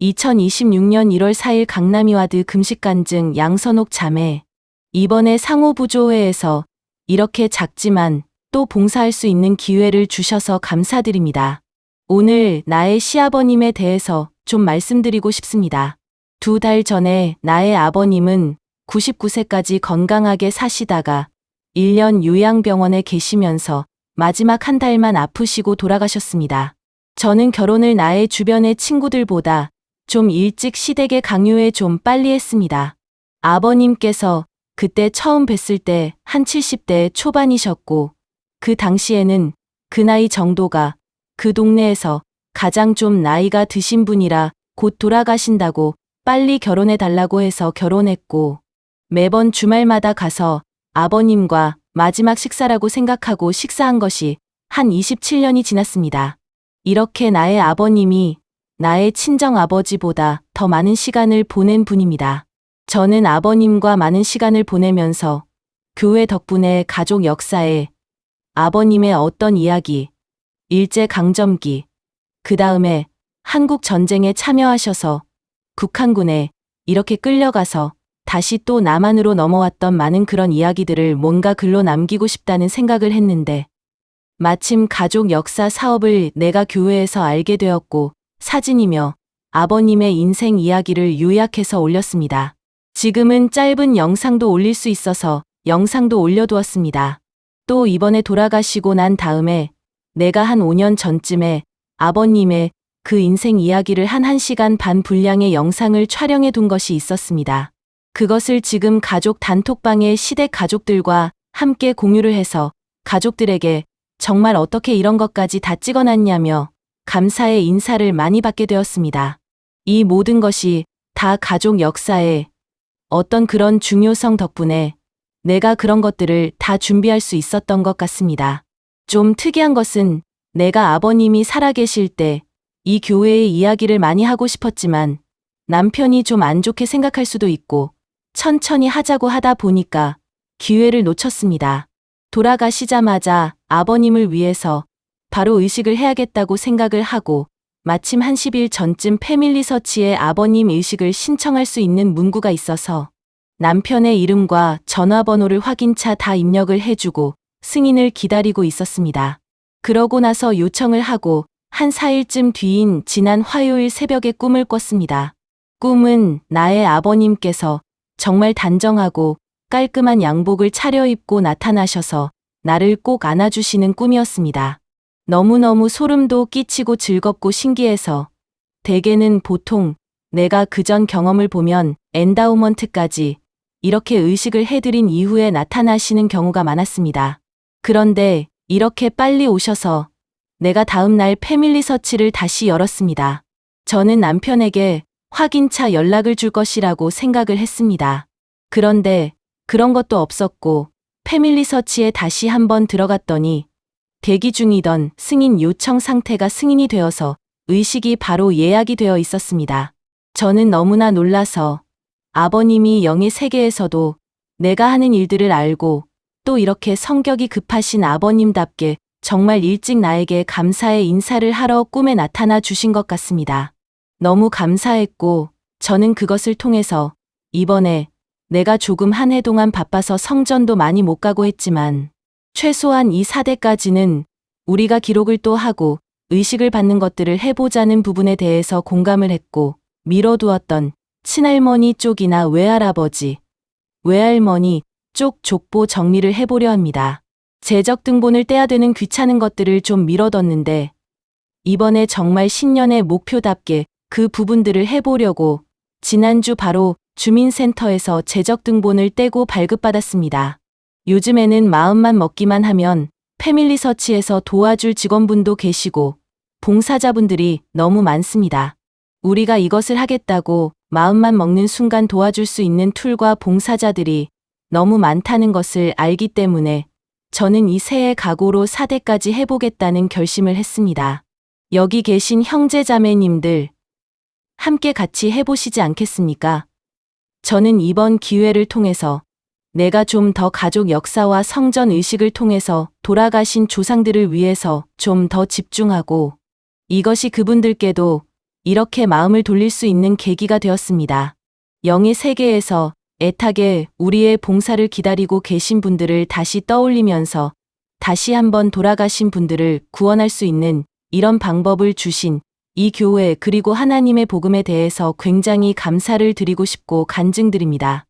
2026년 1월 4일 강남이와드 금식간증 양선옥 자매. 이번에 상호부조회에서 이렇게 작지만 또 봉사할 수 있는 기회를 주셔서 감사드립니다. 오늘 나의 시아버님에 대해서 좀 말씀드리고 싶습니다. 두 달 전에 나의 아버님은 99세까지 건강하게 사시다가 1년 요양병원에 계시면서 마지막 한 달만 아프시고 돌아가셨습니다. 저는 결혼을 나의 주변의 친구들보다 좀 일찍 시댁에 강요해 좀 빨리 했습니다. 아버님께서 그때 처음 뵀을 때 한 70대 초반이셨고 그 당시에는 그 나이 정도가 그 동네에서 가장 좀 나이가 드신 분이라 곧 돌아가신다고 빨리 결혼해 달라고 해서 결혼했고 매번 주말마다 가서 아버님과 마지막 식사라고 생각하고 식사한 것이 한 27년이 지났습니다. 이렇게 나의 아버님이 나의 친정 아버지보다 더 많은 시간을 보낸 분입니다. 저는 아버님과 많은 시간을 보내면서 교회 덕분에 가족 역사에 아버님의 어떤 이야기, 일제 강점기, 그 다음에 한국 전쟁에 참여하셔서 북한군에 이렇게 끌려가서 다시 또 남한으로 넘어왔던 많은 그런 이야기들을 뭔가 글로 남기고 싶다는 생각을 했는데 마침 가족 역사 사업을 내가 교회에서 알게 되었고 사진이며 아버님의 인생 이야기를 요약해서 올렸습니다. 지금은 짧은 영상도 올릴 수 있어서 영상도 올려두었습니다. 또 이번에 돌아가시고 난 다음에 내가 한 5년 전쯤에 아버님의 그 인생 이야기를 한 1시간 반 분량의 영상을 촬영해 둔 것이 있었습니다. 그것을 지금 가족 단톡방에 시댁 가족들과 함께 공유를 해서 가족들에게 정말 어떻게 이런 것까지 다 찍어놨냐며 감사의 인사를 많이 받게 되었습니다. 이 모든 것이 다 가족 역사에 어떤 그런 중요성 덕분에 내가 그런 것들을 다 준비할 수 있었던 것 같습니다. 좀 특이한 것은 내가 아버님이 살아계실 때 이 교회의 이야기를 많이 하고 싶었지만 남편이 좀 안 좋게 생각할 수도 있고 천천히 하자고 하다 보니까 기회를 놓쳤습니다. 돌아가시자마자 아버님을 위해서 바로 의식을 해야겠다고 생각을 하고 마침 한 10일 전쯤 패밀리 서치에 아버님 의식을 신청할 수 있는 문구가 있어서 남편의 이름과 전화번호를 확인차 다 입력을 해주고 승인을 기다리고 있었습니다. 그러고 나서 요청을 하고 한 4일쯤 뒤인 지난 화요일 새벽에 꿈을 꿨습니다. 꿈은 나의 아버님께서 정말 단정하고 깔끔한 양복을 차려입고 나타나셔서 나를 꼭 안아주시는 꿈이었습니다. 너무너무 소름도 끼치고 즐겁고 신기해서 대개는 보통 내가 그전 경험을 보면 엔다우먼트까지 이렇게 의식을 해드린 이후에 나타나시는 경우가 많았습니다. 그런데 이렇게 빨리 오셔서 내가 다음날 패밀리 서치를 다시 열었습니다. 저는 남편에게 확인차 연락을 줄 것이라고 생각을 했습니다. 그런데 그런 것도 없었고 패밀리 서치에 다시 한번 들어갔더니 대기 중이던 승인 요청 상태가 승인이 되어서 의식이 바로 예약이 되어 있었습니다. 저는 너무나 놀라서 아버님이 영의 세계에서도 내가 하는 일들을 알고 또 이렇게 성격이 급하신 아버님답게 정말 일찍 나에게 감사의 인사를 하러 꿈에 나타나 주신 것 같습니다. 너무 감사했고 저는 그것을 통해서 이번에 내가 조금 한 해 동안 바빠서 성전도 많이 못 가고 했지만 최소한 이 사대까지는 우리가 기록을 또 하고 의식을 받는 것들을 해보자는 부분에 대해서 공감을 했고 미뤄두었던 친할머니 쪽이나 외할아버지, 외할머니 쪽 족보 정리를 해보려 합니다. 재적 등본을 떼야 되는 귀찮은 것들을 좀 미뤄뒀는데 이번에 정말 신년의 목표답게 그 부분들을 해보려고 지난주 바로 주민센터에서 재적 등본을 떼고 발급받았습니다. 요즘에는 마음만 먹기만 하면 패밀리 서치에서 도와줄 직원분도 계시고 봉사자분들이 너무 많습니다. 우리가 이것을 하겠다고 마음만 먹는 순간 도와줄 수 있는 툴과 봉사자들이 너무 많다는 것을 알기 때문에 저는 이 새해 각오로 4대까지 해보겠다는 결심을 했습니다. 여기 계신 형제자매님들 함께 같이 해보시지 않겠습니까? 저는 이번 기회를 통해서 내가 좀 더 가족 역사와 성전 의식을 통해서 돌아가신 조상들을 위해서 좀 더 집중하고 이것이 그분들께도 이렇게 마음을 돌릴 수 있는 계기가 되었습니다. 영의 세계에서 애타게 우리의 봉사를 기다리고 계신 분들을 다시 떠올리면서 다시 한번 돌아가신 분들을 구원할 수 있는 이런 방법을 주신 이 교회 그리고 하나님의 복음에 대해서 굉장히 감사를 드리고 싶고 간증드립니다.